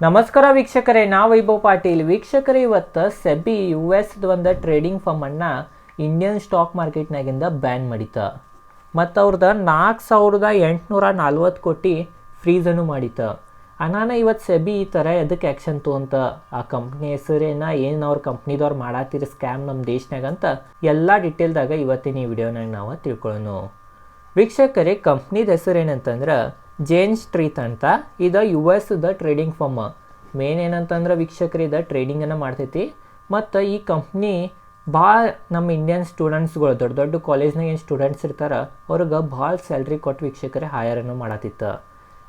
ನಮಸ್ಕಾರ ವೀಕ್ಷಕರೇ ನಾ ವೈಭವ್ ಪಾಟೀಲ್. ವೀಕ್ಷಕರೇ, ಇವತ್ತು ಸೆಬಿ ಯು ಎಸ್ ಒಂದು ಟ್ರೇಡಿಂಗ್ ಫರ್ಮನ್ನು ಇಂಡಿಯನ್ ಸ್ಟಾಕ್ ಮಾರ್ಕೆಟ್ನಾಗಿಂದ ಬ್ಯಾನ್ ಮಾಡಿತ ಮತ್ತು ಅವ್ರದ್ದು ನಾಲ್ಕು ಸಾವಿರದ ಎಂಟುನೂರ ನಲ್ವತ್ತು ಕೋಟಿ ಫ್ರೀಸನ್ನು ಮಾಡಿತ ಅನಾನ ಇವತ್ತು ಸೆಬಿ ಈ ಥರ ಎದಕ್ಕೆ ಆ್ಯಕ್ಷನ್ ತೊಗೊಂತ ಆ ಕಂಪ್ನಿ ಹೆಸರೇನ, ಏನು ಅವ್ರ ಕಂಪ್ನಿದವ್ರು ಮಾಡತ್ತಿರ ಸ್ಕ್ಯಾಮ್ ನಮ್ಮ ದೇಶನಾಗ ಅಂತ ಎಲ್ಲ ಡಿಟೇಲ್ದಾಗ ಇವತ್ತಿನ ಈ ವಿಡಿಯೋನಾಗ ನಾವು ತಿಳ್ಕೊಳ್ಳೋಣ ವೀಕ್ಷಕರೇ ಕಂಪ್ನಿದ ಹೆಸರು ಏನಂತಂದ್ರೆ ಜೇನ್ ಸ್ಟ್ರೀತ್ ಅಂತ, ಇದು U S the trading firm main ಏನಂತಂದ್ರೆ ವೀಕ್ಷಕರು ಇದು ಟ್ರೇಡಿಂಗನ್ನು ಮಾಡ್ತೈತಿ. ಮತ್ತು ಈ ಕಂಪ್ನಿ ಭಾಳ ನಮ್ಮ ಇಂಡಿಯನ್ ಸ್ಟೂಡೆಂಟ್ಸ್ಗಳು ದೊಡ್ಡ ದೊಡ್ಡ ಕಾಲೇಜ್ನಾಗ ಏನು ಸ್ಟೂಡೆಂಟ್ಸ್ ಇರ್ತಾರೆ, ಅವ್ರಿಗೆ ಭಾಳ ಸ್ಯಾಲ್ರಿ ಕೊಟ್ಟು ವೀಕ್ಷಕರೇ ಹೈಯರನ್ನು ಮಾಡತ್ತಿತ್ತು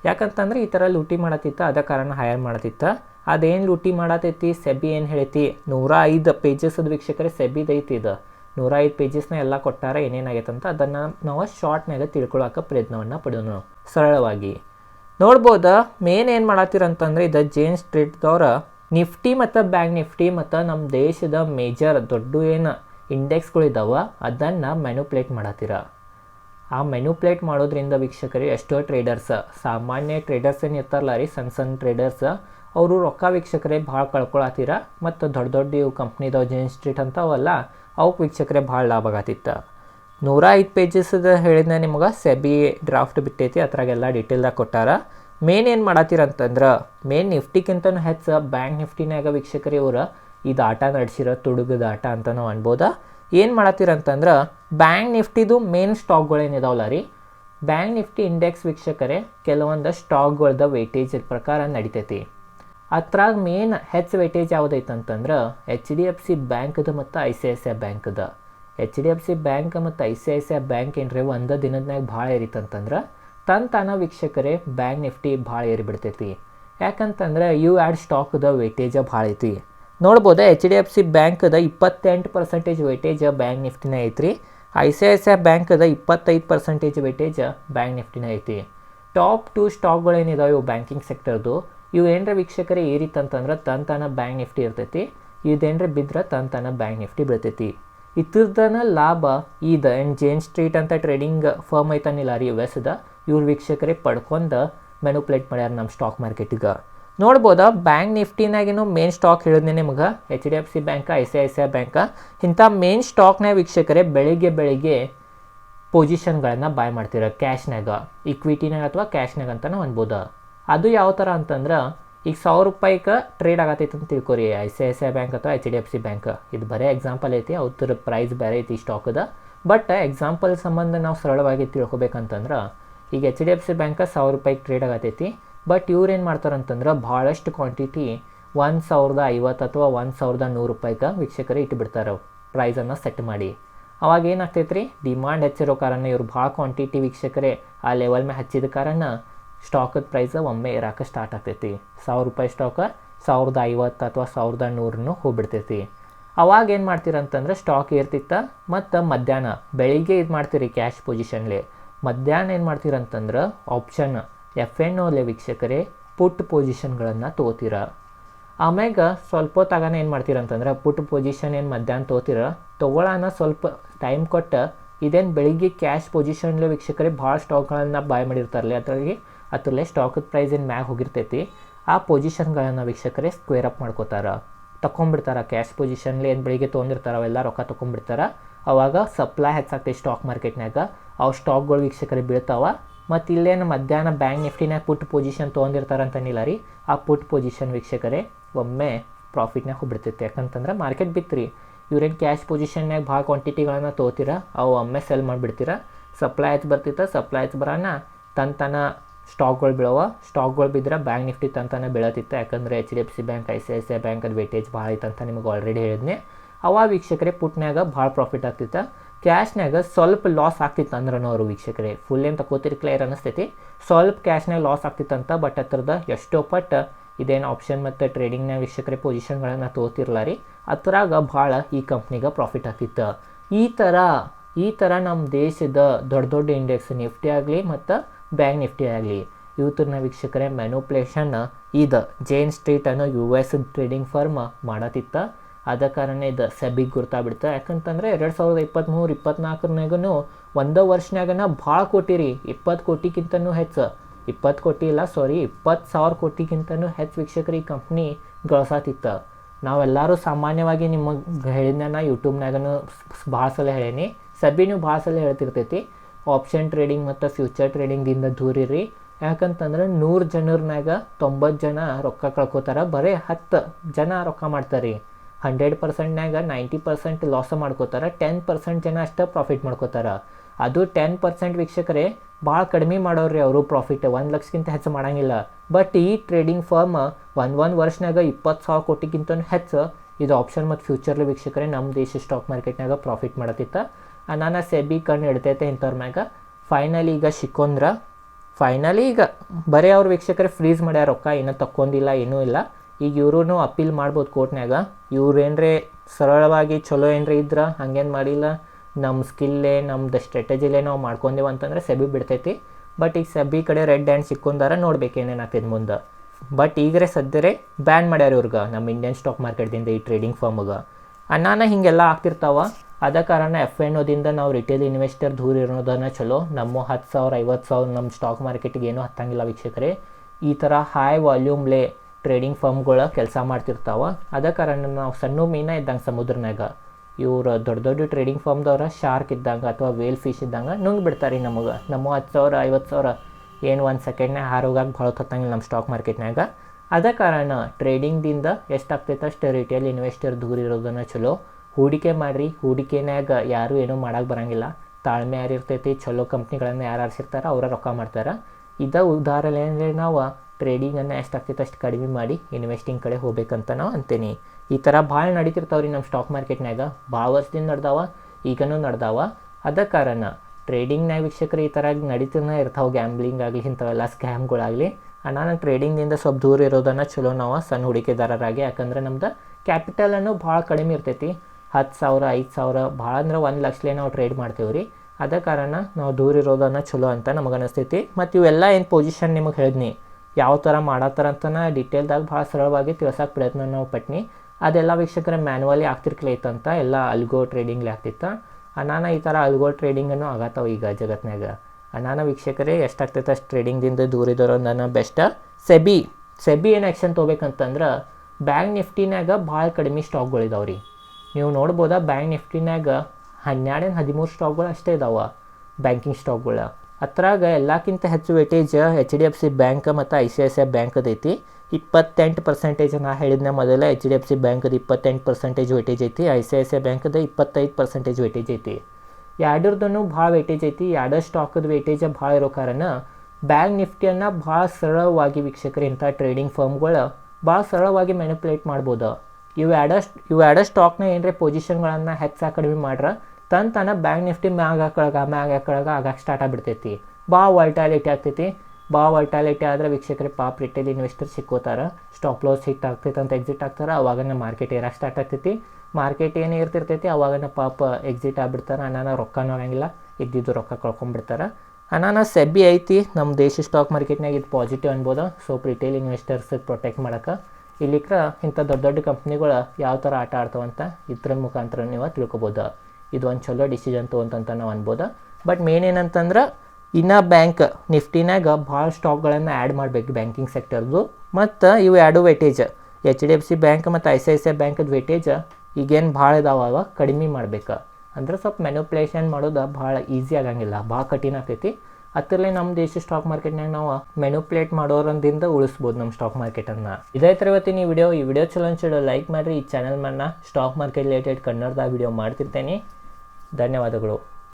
ಯಾಕಂತಂದ್ರೆ ಈ ಥರ ಲೂಟಿ ಮಾಡತ್ತಿತ್ತು ಅದ ಕಾರಣ ಹೈಯರ್ ಮಾಡತ್ತಿತ್ತು ಅದೇನು ಲೂಟಿ ಮಾಡತೈತಿ, ಸೆಬಿ ಏನು ಹೇಳೈತಿ ನೂರ ಐದು ಪೇಜಸ್ ಅದು ವೀಕ್ಷಕರೇ ಸೆಬಿದು ಐತಿ ಇದು. ನೂರ ಐದು ಪೇಜಸ್ನ ಎಲ್ಲ ಕೊಟ್ಟಾರ ಏನೇನಾಗೈತೆ ಅಂತ ಅದನ್ನು ನಾವು ಶಾರ್ಟ್ನಾಗ ತಿಳ್ಕೊಳಕ್ಕೆ ಪ್ರಯತ್ನವನ್ನು ಪಡೋಣ. ಸರಳವಾಗಿ. ನೋಡ್ಬೋದು? ಮೇನ್ ಏನು ಮಾಡತ್ತೀರಂತಂದ್ರೆ ಇದು ಜೇನ್ ಸ್ಟ್ರೀಟ್ದವ್ರ ನಿಫ್ಟಿ ಮತ್ತು ಬ್ಯಾಂಕ್ ನಿಫ್ಟಿ ಮತ್ತು ನಮ್ಮ ದೇಶದ ಮೇಜರ್ ದೊಡ್ಡ ಏನು ಇಂಡೆಕ್ಸ್ಗಳಿದ್ದಾವೆ ಅದನ್ನು ಮೆನುಪ್ಲೇಟ್ ಮಾಡತ್ತೀರ. ಆ ಮೆನುಪ್ಲೇಟ್ ಮಾಡೋದ್ರಿಂದ ವೀಕ್ಷಕರು ಎಷ್ಟೋ ಟ್ರೇಡರ್ಸ್ ಸಾಮಾನ್ಯ ಟ್ರೇಡರ್ಸ್ ಏನು ಇರ್ತಾರಲ್ಲ ರೀ ಸಣ್ಣ ಸಣ್ಣ ಟ್ರೇಡರ್ಸ್ ಅವರು ರೊಕ್ಕ ವೀಕ್ಷಕರೇ ಭಾಳ ಕಳ್ಕೊಳತ್ತೀರ, ಮತ್ತು ದೊಡ್ಡ ದೊಡ್ಡ ಇವು ಕಂಪ್ನಿದವು ಜೇನ್ ಸ್ಟ್ರೀಟ್ ಅಂತವಲ್ಲ ಅವಕ್ಕೆ ವೀಕ್ಷಕರೇ ಭಾಳ ಲಾಭ ಆಗತ್ತಿತ್ತು ನೂರ ಐದು ಪೇಜಸ್ದ ಹೇಳಿದ್ನ ನಿಮ್ಗೆ ಸೆಬಿ ಡ್ರಾಫ್ಟ್ ಬಿಟ್ಟೈತಿ ಅದ್ರಾಗೆಲ್ಲ ಡೀಟೇಲ್ದಾಗ ಕೊಟ್ಟಾರ. ಮೇನ್ ಏನು ಮಾಡತ್ತೀರ ಅಂತಂದ್ರೆ ಮೇನ್ ನಿಫ್ಟಿಗಿಂತನೂ ಹೆಚ್ಚು ಬ್ಯಾಂಕ್ ನಿಫ್ಟಿನಾಗ ವೀಕ್ಷಕರಿ ಇವ್ರು ಇದು ಆಟ ನಡೆಸಿರೋ ತುಡುಗದ ಆಟ ಅಂತ ನಾವು ಅನ್ಬೋದಾ. ಏನು ಮಾಡತ್ತೀರ ಅಂತಂದ್ರೆ ಬ್ಯಾಂಕ್ ನಿಫ್ಟಿದು ಮೇನ್ ಸ್ಟಾಕ್ಗಳೇನಿದಾವಲ್ಲ ರೀ? ಬ್ಯಾಂಕ್ ನಿಫ್ಟಿ ಇಂಡೆಕ್ಸ್ ವೀಕ್ಷಕರೇ, ಕೆಲವೊಂದು ಸ್ಟಾಕ್ಗಳ್ದ ವೇಟೇಜ್ ಪ್ರಕಾರ ನಡಿತೈತಿ. ಅದ್ರಾಗ ಮೇನ್ ಹೆಚ್ಚು ವೇಟೇಜ್ ಯಾವುದೈತಂತಂದ್ರೆ ಎಚ್ ಡಿ ಎಫ್ ಸಿ ಬ್ಯಾಂಕ್ದು ಮತ್ತು I C I C I ಬ್ಯಾಂಕ್ದ H D F C bank ಮತ್ತು I C I C I bank ಏನ್ರಿ, ಒಂದು ದಿನದಾಗ ಭಾಳ ಏರಿತಂತಂದ್ರೆ ತನ್ನ ತಾನ ವೀಕ್ಷಕರೇ ಬ್ಯಾಂಕ್ ನಿಫ್ಟಿ ಭಾಳ ಏರಿಬಿಡ್ತೈತಿ. ಯಾಕಂತಂದ್ರೆ ಯು ಆ್ಯಡ್ ಸ್ಟಾಕ್ದ ವೇಟೇಜ ಭಾಳ ಐತಿ. ನೋಡ್ಬೋದು ಎಚ್ ಡಿ ಎಫ್ ಸಿ ಬ್ಯಾಂಕ್ದ ಇಪ್ಪತ್ತೆಂಟು ಪರ್ಸೆಂಟೇಜ್ ವೇಟೇಜ್ ಬ್ಯಾಂಕ್ ನಿಫ್ಟಿನ ಐತ್ರಿ. I C I C I ಬ್ಯಾಂಕ್ದ ಇಪ್ಪತ್ತೈದು ಪರ್ಸೆಂಟೇಜ್ ವೇಟೇಜ್ ಬ್ಯಾಂಕ್ ನಿಫ್ಟಿನ ಐತಿ. ಟಾಪ್ ಟು ಸ್ಟಾಕ್ಗಳೇನಿದಾವೆ ಇವು ಬ್ಯಾಂಕಿಂಗ್ ಸೆಕ್ಟರ್ದು ಇವು ಏನರ ವೀಕ್ಷಕರೇ ಏರಿತಂತಂದ್ರೆ ತನ್ನ ತಾನ ಬ್ಯಾಂಕ್ ನಿಫ್ಟಿ ಇರ್ತೈತಿ. ಇದೇನ್ರ ಬಿದ್ದರೆ ತನ್ನ ತಾನ ಬ್ಯಾಂಕ್ ನಿಫ್ಟಿ ಬೀಳ್ತೈತಿ. ಇದ್ರದನ ಲಾಭ ಈದ ಆ್ಯಂಡ್ ಜೇನ್ ಸ್ಟ್ರೀಟ್ ಅಂತ ಟ್ರೇಡಿಂಗ್ ಫರ್ಮ್ ಐತನಿಲ್ಲ ರೀ ಯು ಎಸ್ದ ಇವ್ರು ವೀಕ್ಷಕರೇ ಪಡ್ಕೊಂಡು ಮೆನುಪ್ಲೇಟ್ ಮಾಡ್ಯಾರ ನಮ್ಮ ಸ್ಟಾಕ್ ಮಾರ್ಕೆಟಿಗೆ ನೋಡ್ಬೋದ ಬ್ಯಾಂಕ್ ನಿಫ್ಟಿನಾಗಿನೂ ಮೇನ್ ಸ್ಟಾಕ್ ಹೇಳಿದ್ನೆ ನಿಮ್ಗೆ? H D F C bank I C I C I bank ಇಂಥ ಮೇನ್ ಸ್ಟಾಕ್ನ ವೀಕ್ಷಕರೇ ಬೆಳಿಗ್ಗೆ ಬೆಳಿಗ್ಗೆ ಪೊಸಿಷನ್ಗಳನ್ನು ಬಾಯ್ ಮಾಡ್ತೀರ ಕ್ಯಾಶ್ನಾಗ ಇಕ್ವಿಟಿನಾಗ ಅಥವಾ ಕ್ಯಾಶ್ನಾಗ ಅಂತ ನಾವು ಅನ್ಬೋದು. ಅದು ಯಾವ ಥರ ಅಂತಂದ್ರೆ ಈಗ ಸಾವಿರ ರೂಪಾಯಿಗೆ ಟ್ರೇಡ್ ಆಗತ್ತೈತೆ ಅಂತ ತಿಳ್ಕೊರಿ. I C I C I bank ಅಥವಾ H D F C bank ಇದು ಬರೀ ಎಕ್ಸಾಂಪಲ್ ಐತಿ ಅವ್ರ ಪ್ರೈಸ್ ಬೇರೆ ಐತಿ ಸ್ಟಾಕ್ದ ಬಟ್ ಎಕ್ಸಾಂಪಲ್ ಸಂಬಂಧ ನಾವು ಸರಳವಾಗಿ ತಿಳ್ಕೊಬೇಕಂತಂದ್ರೆ, ಈಗ H D F C bank ಸಾವಿರ ರೂಪಾಯಿಗೆ ಟ್ರೇಡ್ ಆಗತ್ತೈತಿ ಬಟ್ ಇವ್ರು ಏನು ಮಾಡ್ತಾರಂತಂದ್ರೆ ಭಾಳಷ್ಟು ಕ್ವಾಂಟಿಟಿ ಒಂದು ಸಾವಿರದ ಐವತ್ತು ಅಥವಾ ಒಂದು ಸಾವಿರದ ನೂರು ರೂಪಾಯಿಗೆ ವೀಕ್ಷಕರೇ ಇಟ್ಟುಬಿಡ್ತಾರೆ ಪ್ರೈಸನ್ನು ಸೆಟ್ ಮಾಡಿ. ಅವಾಗ ಏನಾಗ್ತೈತೆ ರೀ ಡಿಮಾಂಡ್ ಹೆಚ್ಚಿರೋ ಕಾರಣ ಇವ್ರು ಭಾಳ ಕ್ವಾಂಟಿಟಿ ವೀಕ್ಷಕರೇ ಆ ಲೆವೆಲ್ ಮೇಲೆ ಹಚ್ಚಿದ ಕಾರಣ ಸ್ಟಾಕದ ಪ್ರೈಸ್ ಒಮ್ಮೆ ಇರಾಕ ಸ್ಟಾರ್ಟ್ ಆಗ್ತೈತಿ. ಸಾವಿರ ರೂಪಾಯಿ ಸ್ಟಾಕ ಸಾವಿರದ ಐವತ್ತು ಅಥವಾ ಸಾವಿರದ ನೂರನ್ನು ಹೋಗ್ಬಿಡ್ತೈತಿ. ಅವಾಗ ಏನು ಮಾಡ್ತೀರಂತಂದ್ರೆ ಸ್ಟಾಕ್ ಏರ್ತಿತ್ತ ಮತ್ತು ಮಧ್ಯಾಹ್ನ ಬೆಳಿಗ್ಗೆ ಇದು ಮಾಡ್ತೀರಿ ಕ್ಯಾಶ್ ಪೊಸಿಷನ್ಲಿ ಮಧ್ಯಾಹ್ನ ಏನು ಮಾಡ್ತೀರಂತಂದ್ರೆ ಆಪ್ಷನ್ ಎಫ್ ಎನ್ ಓಲೆ ವೀಕ್ಷಕರೇ ಪುಟ್ ಪೊಸಿಷನ್ಗಳನ್ನು ತೊಗೋತೀರ. ಆಮ್ಯಾಗ ಸ್ವಲ್ಪ ಹೊತ್ತಾಗನ ಏನು ಮಾಡ್ತೀರಂತಂದ್ರೆ ಪುಟ್ ಪೊಸಿಷನ್ ಏನು ಮಧ್ಯಾಹ್ನ ತೊಗೋತೀರ, ತೊಗೊಳನ ಸ್ವಲ್ಪ ಟೈಮ್ ಕೊಟ್ಟು ಇದೇನು ಬೆಳಿಗ್ಗೆ ಕ್ಯಾಶ್ ಪೊಸಿಷನ್ಲೆ ವೀಕ್ಷಕರೇ ಭಾಳ ಸ್ಟಾಕ್ಗಳನ್ನು ಬಾಯ್ ಮಾಡಿರ್ತಾರಲ್ಲ ಅದ್ರಾಗೆ ಅದರಲ್ಲೇ ಸ್ಟಾಕದ ಪ್ರೈಸ್ ಏನು ಮ್ಯಾಗ ಹೋಗಿರ್ತೈತಿ, ಆ ಪೊಸಿಷನ್ಗಳನ್ನು ವೀಕ್ಷಕರೇ ಸ್ಕ್ವೇರ್ ಅಪ್ ಮಾಡ್ಕೋತಾರ. ತೊಗೊಂಬಿಡ್ತಾರೆ ಕ್ಯಾಶ್ ಪೊಸಿಷನ್ಲಿ ಏನು ಬೆಳಿಗ್ಗೆ ತೊಗೊಂಡಿರ್ತಾರ, ಅವೆಲ್ಲ ರೊಕ್ಕ ತೊಗೊಂಡ್ಬಿಡ್ತಾರ ಅವಾಗ ಸಪ್ಲೈ ಹೆಚ್ಚಾಗ್ತೈತಿ ಸ್ಟಾಕ್ ಮಾರ್ಕೆಟ್ನಾಗ ಅವು ಸ್ಟಾಕ್ಗಳು ವೀಕ್ಷಕರೇ ಬೀಳ್ತಾವ. ಮತ್ತು ಇಲ್ಲೇನು ಮಧ್ಯಾಹ್ನ ಬ್ಯಾಂಕ್ ನಿಫ್ಟಿನಾಗ ಪುಟ್ ಪೊಸಿಷನ್ ತೊಗೊಂಡಿರ್ತಾರೆ ಅಂತನಿಲ್ಲ ರೀ. ಆ ಪುಟ್ ಪೊಸಿಷನ್ ವೀಕ್ಷಕರೇ ಒಮ್ಮೆ ಪ್ರಾಫಿಟ್ನಾಗ ಹೋಗ್ಬಿಡ್ತೈತಿ. ಯಾಕಂತಂದ್ರೆ ಮಾರ್ಕೆಟ್ ಬಿತ್ರಿ ಇವ್ರೇನು ಕ್ಯಾಶ್ ಪೊಸಿಷನ್ನಾಗ ಭಾಳ ಕ್ವಾಂಟಿಟಿಗಳನ್ನು ತೊಗೋತೀರ, ಅವು ಒಮ್ಮೆ ಸೆಲ್ ಮಾಡಿಬಿಡ್ತೀರ. ಸಪ್ಲೈ ಆಯ್ತು ಬರ್ತಿತ್ತ ಸಪ್ಲೈ ಆಯ್ತು ಬರೋಣ ತನ್ನ ತನ ಸ್ಟಾಕ್ಗಳು ಬೀಳವ. ಸ್ಟಾಕ್ಗಳು ಬಿದ್ದರೆ ಬ್ಯಾಂಕ್ ನಿಫ್ಟಿ ತಂತಾನೆ ಬೀಳತಿತ್ತು. ಯಾಕಂದರೆ H D F C bank I C I C I bank ಅದು ವೇಟೇಜ್ ಭಾಳ ಐತೆ ಅಂತ ನಿಮಗೆ ಆಲ್ರೆಡಿ ಹೇಳಿದ್ನಿ. ಅವ ವೀಕ್ಷಕರೇ ಪುಟ್ನ್ಯಾಗ ಭಾಳ ಪ್ರಾಫಿಟ್ ಆಗ್ತಿತ್ತು. ಕ್ಯಾಶ್ನಾಗ ಸ್ವಲ್ಪ ಲಾಸ್ ಆಗ್ತಿತ್ತು ಅಂದ್ರೆ ಅವರು ವೀಕ್ಷಕರೇ. ಫುಲ್ ಏನು ತಗೋತಿರಿ ಕ್ಲಿಯರ್ ಅನ್ನಿಸ್ತೈತಿ ಸ್ವಲ್ಪ ಕ್ಯಾಶ್ನಾಗ ಲಾಸ್ ಆಗ್ತಿತ್ತಂತ ಬಟ್ ಹತ್ರದ ಎಷ್ಟೋ ಪಟ್ ಇದೇನು ಆಪ್ಷನ್ ಮತ್ತು ಟ್ರೇಡಿಂಗ್ನಾಗ ವೀಕ್ಷಕರೇ ಪೊಸಿಷನ್ಗಳನ್ನು ತೊಗೋತಿರ್ಲ ರೀ. ಅದ್ರಾಗ ಭಾಳ ಈ ಕಂಪ್ನಿಗೆ ಪ್ರಾಫಿಟ್ ಆಗ್ತಿತ್ತು. ಈ ಥರ ಈ ಥರ ನಮ್ಮ ದೇಶದ ದೊಡ್ಡ ದೊಡ್ಡ ಇಂಡೆಕ್ಸ್ ನಿಫ್ಟಿ ಆಗಲಿ ಮತ್ತು ಬ್ಯಾಂಕ್ ನಿಫ್ಟಿ ಆಗಲಿ. ಇವತ್ತಿನ ವೀಕ್ಷಕರೇ, ಮ್ಯಾನುಪ್ಲೇಷನ್ ಇದ ಜೇನ್ ಸ್ಟ್ರೀಟ್ ಅನ್ನೋ ಯು ಎಸ್ ಟ್ರೇಡಿಂಗ್ ಫರ್ಮ್ ಮಾಡತ್ತಿತ್ತ. ಆದ ಕಾರಣ ಇದು ಸೆಬಿಗೆ ಗುರ್ತಾಗ್ಬಿಡ್ತು. ಯಾಕಂತಂದರೆ ಎರಡು ಸಾವಿರದ ಇಪ್ಪತ್ತ್ಮೂರು ಇಪ್ಪತ್ನಾಲ್ಕರನಾಗೂ ಒಂದು ವರ್ಷನಾಗನ ಭಾಳ ರೀ ಇಪ್ಪತ್ತು ಕೋಟಿಗಿಂತನೂ ಹೆಚ್ಚು. ಇಪ್ಪತ್ತು ಕೋಟಿ ಇಲ್ಲ ಸಾರಿ ಇಪ್ಪತ್ತು ಸಾವಿರ ಕೋಟಿಗಿಂತನೂ ಹೆಚ್ಚು ವೀಕ್ಷಕರು ಈ ಕಂಪ್ನಿ ಗಳಿಸತ್ತಿತ್ತು ನಾವೆಲ್ಲರೂ ಸಾಮಾನ್ಯವಾಗಿ ನಿಮಗೆ ಹೇಳಿದ್ನ ಯೂಟ್ಯೂಬ್ನಾಗೂ ಭಾಳ ಸಲ ಹೇಳೀನಿ. ಸಬಿ ನೀವು ಭಾಳ ಸಲ ಹೇಳ್ತಿರ್ತೈತಿ. ಆಪ್ಷನ್ ಟ್ರೇಡಿಂಗ್ ಮತ್ತು ಫ್ಯೂಚರ್ ಟ್ರೇಡಿಂಗ್ದಿಂದ ದೂರಿರಿ ಯಾಕಂತಂದ್ರೆ ನೂರು ಜನರ್ನಾಗ ತೊಂಬತ್ತು ಜನ ರೊಕ್ಕ ಕಳ್ಕೊತಾರ, ಬರೀ ಹತ್ತು ಜನ ರೊಕ್ಕ ಮಾಡ್ತಾರೆ. ಹಂಡ್ರೆಡ್ ಪರ್ಸೆಂಟ್ನಾಗ ನೈಂಟಿ ಪರ್ಸೆಂಟ್ ಲಾಸ್ ಮಾಡ್ಕೋತಾರ, ಟೆನ್ ಪರ್ಸೆಂಟ್ ಜನ ಅಷ್ಟೇ ಪ್ರಾಫಿಟ್ ಮಾಡ್ಕೋತಾರ. ಅದು ಟೆನ್ ಪರ್ಸೆಂಟ್ ವೀಕ್ಷಕರೇ ಭಾಳ ಕಡಿಮೆ ಮಾಡೋರಿ ಅವರು ಪ್ರಾಫಿಟ್ ಒಂದು ಲಕ್ಷಕ್ಕಿಂತ ಹೆಚ್ಚು ಮಾಡಂಗಿಲ್ಲ. ಬಟ್ ಈ ಟ್ರೇಡಿಂಗ್ ಫರ್ಮ್ ಒಂದು ಒಂದು ವರ್ಷನಾಗ ಇಪ್ಪತ್ತು ಸಾವಿರ ಕೋಟಿಗಿಂತ ಹೆಚ್ಚು. ಇದು ಆಪ್ಷನ್ ಮತ್ತು ಫ್ಯೂಚರ್ಲಿ ವೀಕ್ಷಕರೇ ನಮ್ಮ ದೇಶ ಸ್ಟಾಕ್ ಮಾರ್ಕೆಟ್ನಾಗ ಪ್ರಾಫಿಟ್ ಮಾಡತ್ತಿತ್ತ ನಾನು ಸೆಬಿ ಕಣ್ಣು ಹಿಡ್ತೈತೆ ಇಂಥವ್ರ ಮ್ಯಾಗ. ಫೈನಲಿ ಈಗ ಶಿಕೊಂದ್ರ. ಫೈನಲಿ ಈಗ ಬರೀ ಅವ್ರ ವೀಕ್ಷಕರೇ ಫ್ರೀಸ್ ಮಾಡ್ಯಾರ ರೊಕ್ಕ ಏನೂ ತಕ್ಕೊಂಡಿಲ್ಲ ಏನೂ ಇಲ್ಲ. ಈಗ ಇವ್ರೂ ಅಪೀಲ್ ಮಾಡ್ಬೋದು ಕೋರ್ಟ್ನ್ಯಾಗ. ಇವ್ರು ಏನರೇ ಸರಳವಾಗಿ ಚಲೋ ಏನ್ರಿ ಇದ್ರೆ ಹಂಗೇನು ಮಾಡಿಲ್ಲ. ನಮ್ಮ ಸ್ಕಿಲ್ಲೇ, ನಮ್ದು ಸ್ಟ್ರಾಟಜಿಲೇ ನಾವು ಮಾಡ್ಕೊಂಡೇವು ಅಂತಂದ್ರೆ ಸೆಬಿ ಬಿಡ್ತೈತಿ. ಬಟ್ ಈಗ ಸೆಬಿ ಕಡೆ ರೆಡ್ ಹ್ಯಾಂಡ್ ಸಿಕ್ಕೊಂಡಾರ ನೋಡ್ಬೇಕು ಏನೇನಾಗ್ತದೆ ಮುಂದೆ. ಬಟ್ ಈಗರೇ ಸದ್ಯರೇ ಬ್ಯಾನ್ ಮಾಡ್ಯಾರ ಇವ್ರಿಗೆ ನಮ್ಮ ಇಂಡಿಯನ್ ಸ್ಟಾಕ್ ಮಾರ್ಕೆಟ್ದಿಂದ ಈ ಟ್ರೇಡಿಂಗ್ ಫಾರ್ಮ್ಗೆ ಅನ್ನಾನ ಹಿಂಗೆಲ್ಲ ಆಗ್ತಿರ್ತಾವ. ಅದ ಕಾರಣ ಎಫ್ ಎನ್ ಓದಿಂದ ನಾವು ರಿಟೇಲ್ ಇನ್ವೆಸ್ಟರ್ ದೂರ ಇರೋದನ್ನ ಚಲೋ. ನಮ್ಮ ಹತ್ತು ಸಾವಿರ, ಐವತ್ತು ಸಾವಿರ ನಮ್ಮ ಸ್ಟಾಕ್ ಮಾರ್ಕೆಟಿಗೆ ಏನೂ ಹತ್ತಂಗಿಲ್ಲ ವೀಕ್ಷಕರೇ. ಈ ಥರ ಹೈ ವಾಲ್ಯೂಮ್ಲೆ ಟ್ರೇಡಿಂಗ್ ಫರ್ಮ್ಗಳ ಕೆಲಸ ಮಾಡ್ತಿರ್ತಾವ. ಅದ ಕಾರಣ ನಾವು ಸಣ್ಣ ಮೀನ ಇದ್ದಂಗೆ ಸಮುದ್ರನಾಗ ಇವರು ದೊಡ್ಡ ದೊಡ್ಡ ಟ್ರೇಡಿಂಗ್ ಫಾರ್ಮ್ದವ್ರ ಶಾರ್ಕ್ ಇದ್ದಂಗೆ ಅಥವಾ ವೇಲ್ ಫಿಶ್ ಇದ್ದಂಗೆ ನುಂಗ್ ಬಿಡ್ತಾರೆ ನಮಗೆ. ನಮ್ಮ ಹತ್ತು ಸಾವಿರ, ಐವತ್ತು ಸಾವಿರ ಏನು ಒಂದು ಸೆಕೆಂಡ್ನಾಗ ಹಾರೋಗಾಗ ಭಾಳ ಹತ್ತಂಗಿಲ್ಲ ನಮ್ಮ ಸ್ಟಾಕ್ ಮಾರ್ಕೆಟ್ನಾಗ ಅದ ಕಾರಣ ಟ್ರೇಡಿಂಗ್ದಿಂದ ಎಷ್ಟಾಗ್ತೈತೆ ಅಷ್ಟು ರಿಟೇಲ್ ಇನ್ವೆಸ್ಟರ್ ದೂರ ಇರೋದನ್ನು ಚಲೋ. ಹೂಡಿಕೆ ಮಾಡಿರಿ ಹೂಡಿಕೆನಾಗ ಯಾರು ಏನೂ ಮಾಡೋಕ್ಕೆ ಬರಂಗಿಲ್ಲ. ತಾಳ್ಮೆ ಯಾರು ಇರ್ತೈತಿ, ಚಲೋ ಕಂಪ್ನಿಗಳನ್ನು ಯಾರು ಆರಿಸಿರ್ತಾರೆ, ಅವರ ರೊಕ್ಕ ಮಾಡ್ತಾರೆ. ಇದ ಉದಾಹರಣೆ ನಾವು ಟ್ರೇಡಿಂಗನ್ನು ಎಷ್ಟಾಗ್ತೈತೆ ಅಷ್ಟು ಕಡಿಮೆ ಮಾಡಿ ಇನ್ವೆಸ್ಟಿಂಗ್ ಕಡೆ ಹೋಗ್ಬೇಕಂತ ನಾವು ಅಂತೀನಿ. ಈ ಥರ ಭಾಳ ನಡೀತಿರ್ತಾವ್ರಿ ನಮ್ಮ ಸ್ಟಾಕ್ ಮಾರ್ಕೆಟ್ನಾಗ ಭಾಳ ವರ್ಷದಿಂದ ನಡ್ದಾವ, ಈಗನೂ ನಡ್ದಾವ. ಅದ ಕಾರಣ ಟ್ರೇಡಿಂಗ್ನಾಗ ವೀಕ್ಷಕರು ಈ ಥರ ನಡೀತಾನೆ ಇರ್ತಾವೆ ಗ್ಯಾಂಬ್ಲಿಂಗ್ ಆಗಲಿ, ಇಂಥವೆಲ್ಲ ಸ್ಕ್ಯಾಮ್ಗಳಾಗಲಿ ನಾನು ಟ್ರೇಡಿಂಗ್ನಿಂದ ಸ್ವಲ್ಪ ದೂರ ಇರೋದನ್ನು ಚಲೋ ನಾವು ಸಣ್ಣ ಹೂಡಿಕೆದಾರರಾಗಿ. ಯಾಕಂದ್ರೆ ನಮ್ದು ಕ್ಯಾಪಿಟಲನ್ನು ಭಾಳ ಕಡಿಮೆ ಇರ್ತೈತಿ. ಹತ್ತು ಸಾವಿರ, ಐದು ಸಾವಿರ, ಭಾಳ ಅಂದ್ರೆ ಒಂದು ಲಕ್ಷಲೇ ನಾವು ಟ್ರೇಡ್ ಮಾಡ್ತೀವಿ ರೀ. ಅದ ಕಾರಣ ನಾವು ದೂರ ಇರೋದನ್ನು ಚಲೋ ಅಂತ ನಮಗೆ ಅನಿಸ್ತೈತಿ ಮತ್ತು ಇವೆಲ್ಲ ಏನು ಪೊಸಿಷನ್ ನಿಮಗೆ ಹೇಳಿದ್ನಿ? ಯಾವ ಥರ ಮಾಡತ್ತಾರ ಅಂತ ಡಿಟೇಲ್ದಾಗ ಭಾಳ ಸರಳವಾಗಿ ತಿಳ್ಸೋಕೆ ಪ್ರಯತ್ನ ನಾವು ಪಟ್ನಿ. ಅದೆಲ್ಲ ವೀಕ್ಷಕರ ಮ್ಯಾನ್ಯಲಿ ಇತ್ತಂತ ಎಲ್ಲ ಅಲ್ಗೋ ಟ್ರೇಡಿಂಗ್ಲಿ ಆಗ್ತಿತ್ತು. ಅನಾನ ಈ ಥರ ಅಲ್ಗೋ ಟ್ರೇಡಿಂಗನ್ನು ಆಗತ್ತಾವ ಈಗ ಜಗತ್ತಿನಾಗ ಅನಾನ ವೀಕ್ಷಕರೇ, ಎಷ್ಟಾಗ್ತೈತೆ ಅಷ್ಟು ಟ್ರೇಡಿಂಗ್ದಿಂದ ದೂರ ಇದ್ದವರು ನನ್ನ ಬೆಸ್ಟ್. ಸೆಬಿ ಸೆಬಿ ಏನು ಆ್ಯಕ್ಷನ್ ತೊಗೋಬೇಕಂತಂದ್ರೆ ಬ್ಯಾಂಕ್ ನಿಫ್ಟಿನಾಗ ಭಾಳ ಕಡಿಮೆ ಸ್ಟಾಕ್ಗಳಿದಾವೆ ರೀ ನೀವು ನೋಡ್ಬೋದಾ ಬ್ಯಾಂಕ್ ನಿಫ್ಟಿನಾಗ ಹನ್ನೆರಡು ಹದಿಮೂರು ಸ್ಟಾಕ್ಗಳು ಅಷ್ಟೇ ಇದಾವೆ ಬ್ಯಾಂಕಿಂಗ್ ಸ್ಟಾಕ್ಗಳು ಅದ್ರಾಗ ಎಲ್ಲಕ್ಕಿಂತ ಹೆಚ್ಚು weightage H D F C bank ಮತ್ತು I C I C I bank ಐತಿ ಇಪ್ಪತ್ತೆಂಟು ಪರ್ಸೆಂಟೇಜ್ ನಾ ಹೇಳಿದ್ನ ಮೊದಲ ಎಚ್ ಡಿ ಎಫ್ ಸಿ ಬ್ಯಾಂಕದ ಇಪ್ಪತ್ತೆಂಟು ಪರ್ಸೆಂಟೇಜ್ ವೇಟೇಜ್ ಐತಿ I C I C I ಬ್ಯಾಂಕ್ದ ಇಪ್ಪತ್ತೈದು ಪರ್ಸೆಂಟೇಜ್ ವೇಟೇಜ್ ಐತಿ. ಎರಡರದೂ ಭಾಳ ವೇಟೇಜ್ ಐತಿ ಎರಡು ಸ್ಟಾಕದ ವೇಟೇಜ್ ಭಾಳ ಇರೋ ಕಾರಣ ಬ್ಯಾಂಕ್ ನಿಫ್ಟಿಯನ್ನು ಭಾಳ ಸರಳವಾಗಿ ವೀಕ್ಷಕರು ಇಂಥ ಟ್ರೇಡಿಂಗ್ ಫರ್ಮ್ಗಳು ಭಾಳ ಸರಳವಾಗಿ ಮ್ಯಾನಿಪುಲೇಟ್ ಮಾಡ್ಬೋದು. ಇವು ಎರಡಷ್ಟು ಇವು ಎರಡು ಸ್ಟಾಕ್ನ ಏನರೇ ಪೊಸಿಷನ್ಗಳನ್ನು ಹೆಚ್ಚು ಕಡಿಮೆ ಮಾಡ್ರೆ ತನ್ನ ತನ ಬ್ಯಾಂಕ್ ನಿಫ್ಟಿ ಮ್ಯಾಗ ಹಾಕೊಳಗ ಮ್ಯಾಗ ಹಾಕೊಳಗ ಆಗಕ್ಕೆ ಸ್ಟಾರ್ಟ್ ಆಗಿಬಿಡ್ತೈತಿ. ಭಾಳ ವಾಲ್ಟಾಲಿಟಿ ಆಗ್ತೈತಿ. ಭಾಳ ವೈಟಾಲಿಟಿ ಆದರೆ ವೀಕ್ಷಕರಿಗೆ ಪಾಪ ರಿಟೇಲ್ ಇನ್ವೆಸ್ಟರ್ ಸಿಕ್ಕೋತಾರೆ ಸ್ಟಾಪ್ ಲಾಸ್ ಹಿಟ್ ಆಗ್ತೈತೆ ಅಂತ ಎಕ್ಸಿಟ್ ಆಗ್ತಾರೆ ಅವಾಗ ಮಾರ್ಕೆಟ್ ಏರಕ್ಕೆ ಸ್ಟಾರ್ಟ್ ಆಗ್ತೈತಿ. ಮಾರ್ಕೆಟ್ ಏನು ಇರ್ತಿರ್ತೈತಿ ಅವಾಗನ ಪಾಪ ಎಕ್ಸಿಟ್ ಆಗಿಬಿಡ್ತಾರೆ ಅನಾನ ರೊಕ್ಕನೂ ಆಗಂಗಿಲ್ಲ, ಇದ್ದಿದ್ದು ರೊಕ್ಕ ಕಳ್ಕೊಂಡ್ಬಿಡ್ತಾರೆ. ಅನಾನ ಸೆಬಿ ಐತಿ ನಮ್ಮ ದೇಶ ಸ್ಟಾಕ್ ಮಾರ್ಕೆಟ್ನಾಗ ಇದು ಪಾಸಿಟಿವ್ ಅನ್ಬೋದು ಸೊ ರಿಟೇಲ್ ಇನ್ವೆಸ್ಟರ್ಸ್ ಪ್ರೊಟೆಕ್ಟ್ ಮಾಡೋಕೆ. ಇಲ್ಲಿಕ್ರ ಇಂಥ ದೊಡ್ಡ ದೊಡ್ಡ ಕಂಪ್ನಿಗಳು ಯಾವ ಥರ ಆಟ ಆಡ್ತಾವಂತ ಇದ್ರ ಮುಖಾಂತರ ನೀವು ತಿಳ್ಕೊಬೋದು. ಇದು ಒಂದು ಚಲೋ ಡಿಸಿಷನ್ ತೊಗೊಂತಂತ ನಾವು ಅನ್ಬೋದು. ಬಟ್ ಮೇನ್ ಏನಂತಂದ್ರೆ ಇನ್ನು ಬ್ಯಾಂಕ್ ನಿಫ್ಟಿನಾಗ ಭಾಳ ಸ್ಟಾಕ್ಗಳನ್ನು ಆ್ಯಡ್ ಮಾಡಬೇಕು ಬ್ಯಾಂಕಿಂಗ್ ಸೆಕ್ಟರ್ದು ಮತ್ತು ಇವು ಎರಡು weightage H D F C bank ಮತ್ತು I C I C I ಬ್ಯಾಂಕದ weightage ಈಗೇನು ಭಾಳ ಇದಾವ ಕಡಿಮೆ ಮಾಡ್ಬೇಕು. ಅಂದ್ರೆ ಸ್ವಲ್ಪ ಮೆನುಪ್ಲೇಷನ್ ಮಾಡೋದು ಭಾಳ ಈಸಿ ಆಗಂಗಿಲ್ಲ, ಭಾಳ ಕಠಿಣ ಆಗ್ತೈತಿ ಅದರಲ್ಲೇ ನಮ್ಮ ದೇಶ ಸ್ಟಾಕ್ ಮಾರ್ಕೆಟ್ನಾಗ ನಾವು ಮೆನುಪ್ಲೇಟ್ ಮಾಡೋರಂದಿಂದ ಉಳಿಸ್ಬೋದು ನಮ್ಮ ಸ್ಟಾಕ್ ಮಾರ್ಕೆಟನ್ನು ಇದೇ ಥರ ಇವತ್ತಿನ ಈ ವಿಡಿಯೋ ಈ ವಿಡಿಯೋ ಚಲೋ ಅನ್ಸಿಡೋ ಲೈಕ್ ಮಾಡಿರಿ, ಈ ಚಾನಲ್ ಮನ್ನ ಸ್ಟಾಕ್ ಮಾರ್ಕೆಟ್ ರಿಲೇಟೆಡ್ ಕನ್ನಡದ ವಿಡಿಯೋ ಮಾಡ್ತಿರ್ತೇನೆ. ಧನ್ಯವಾದಗಳು.